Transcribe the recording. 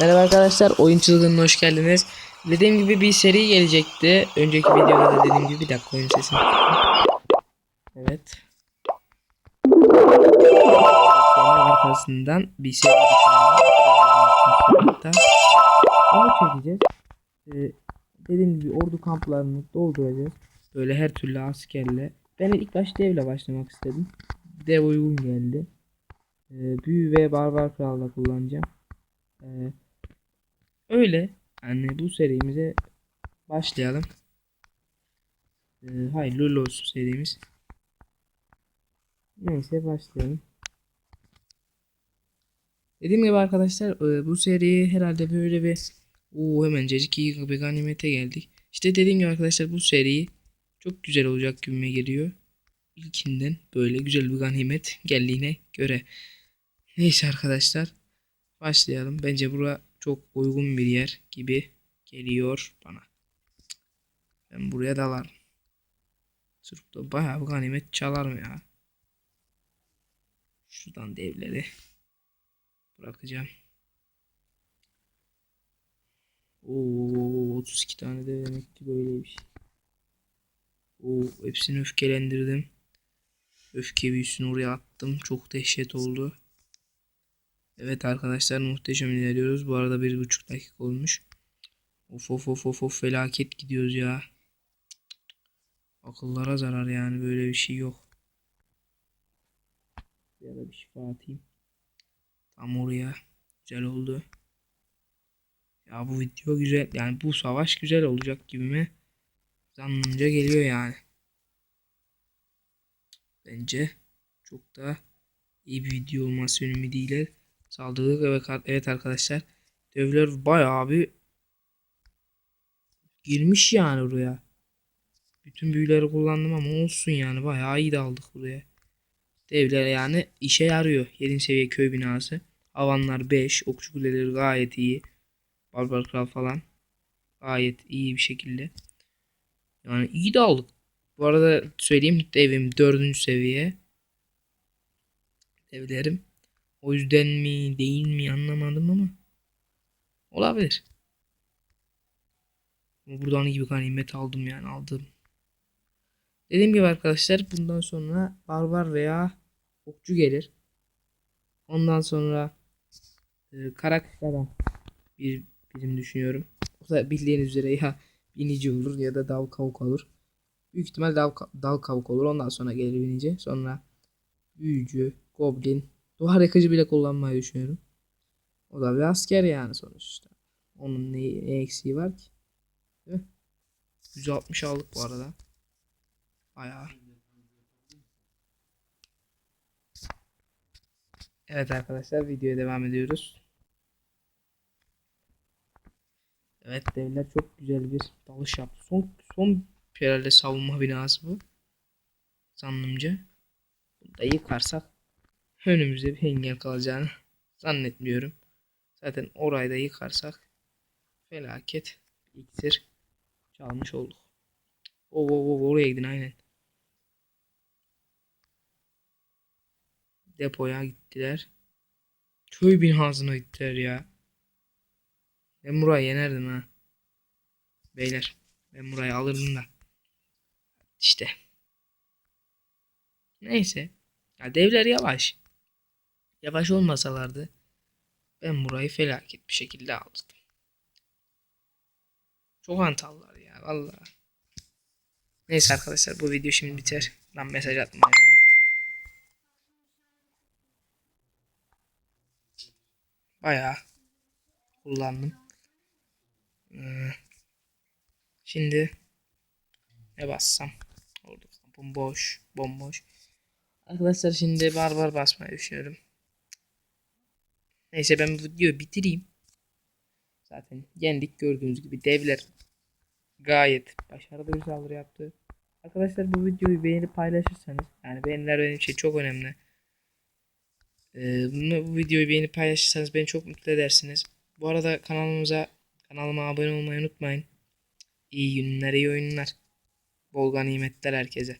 Merhaba arkadaşlar, oyun çılgınına hoş geldiniz. Dediğim gibi bir seri gelecekti. Önceki videoda da dediğim gibi bir dakika oyun sesini. Evet. Arkasından bir seri. Onu çekeceğiz. Ee, dediğim gibi ordu kamplarını dolduracağız. Böyle her türlü askerle. Ben ilk başta devle başlamak istedim. Dev uygun geldi. Ee, büyü ve barbar kralla kullanacağım. Ee, öyle. Yani bu serimize başlayalım. Ee, hayırlı olsun serimiz. Neyse başlayalım. Dediğim gibi arkadaşlar e, bu seriyi herhalde böyle bir Oo, hemencecik iyi gibi ganimete geldik. İşte dediğim gibi arkadaşlar bu seri çok güzel olacak gibime geliyor. İlkinden böyle güzel bir ganimet geldiğine göre. Neyse arkadaşlar başlayalım. Bence bura çok uygun bir yer gibi geliyor bana. Ben buraya dalarım. Sırf da bayağı bir ganimet çalarım ya. Şuradan devleri bırakacağım. Oo 32 tane de demek ki böyleymiş. Oo hepsini öfkelendirdim. Öfke büyüsünü oraya attım. Çok dehşet oldu. Evet arkadaşlar muhteşem ilerliyoruz. Bu arada bir buçuk dakika olmuş. Of of of of of felaket gidiyoruz ya. Akıllara zarar yani böyle bir şey yok. Ya da bir şifa atayım. Tam oraya. Güzel oldu. Ya bu video güzel. Yani bu savaş güzel olacak gibi mi? Zannımca geliyor yani. Bence çok da iyi bir video olması ümidiyle saldırdık. Evet, evet arkadaşlar. Devler bayağı bir girmiş yani buraya. Bütün büyüleri kullandım ama olsun yani bayağı iyi de aldık buraya. Devler yani işe yarıyor. 7. seviye köy binası. Havanlar 5. Okçu kuleleri gayet iyi. Barbar Kral falan. Gayet iyi bir şekilde. Yani iyi de aldık. Bu arada söyleyeyim devim 4. seviye. Devlerim. O yüzden mi değil mi anlamadım ama. Olabilir. Buradan iyi bir ganimet aldım yani aldım. Dediğim gibi arkadaşlar bundan sonra barbar veya okçu gelir. Ondan sonra e, karakterden bir birim düşünüyorum. O da bildiğiniz üzere ya binici olur ya da dal kavuk olur. Büyük ihtimal dal, dal kavuk olur. Ondan sonra gelir binici. Sonra büyücü, goblin, duvar yakıcı bile kullanmayı düşünüyorum. O da bir asker yani sonuçta. Onun ne, ne eksiği var ki? Değil mi? 160 aldık bu arada. Bayağı. Evet arkadaşlar videoya devam ediyoruz. Evet devler çok güzel bir dalış yaptı. Son son herhalde savunma binası bu. Zannımca. Bunu da yıkarsak önümüzde bir engel kalacağını zannetmiyorum. Zaten orayı da yıkarsak felaket iksir çalmış olduk. Oo, oo, oo, oraya gidin aynen. Depoya gittiler. Köy binasına gittiler ya. Ben burayı yenerdim ha. Beyler. Ben burayı alırdım da. İşte. Neyse. Ya devler yavaş. Yavaş olmasalardı ben burayı felaket bir şekilde alırdım. Çok antallar ya vallahi. Neyse arkadaşlar bu video şimdi biter. Ben mesaj atmayayım. Bayağı kullandım. Ee, Şimdi ne bassam? Orada kampım boş, bomboş. Arkadaşlar şimdi barbar basmayı düşünüyorum. Neyse ben bu videoyu bitireyim. Zaten yendik gördüğünüz gibi devler gayet başarılı bir saldırı yaptı. Arkadaşlar bu videoyu beğenip paylaşırsanız yani beğeniler benim için çok önemli. Ee, bunu, bu videoyu beğenip paylaşırsanız beni çok mutlu edersiniz. Bu arada kanalımıza kanalıma abone olmayı unutmayın. İyi günler, iyi oyunlar. Bol ganimetler herkese.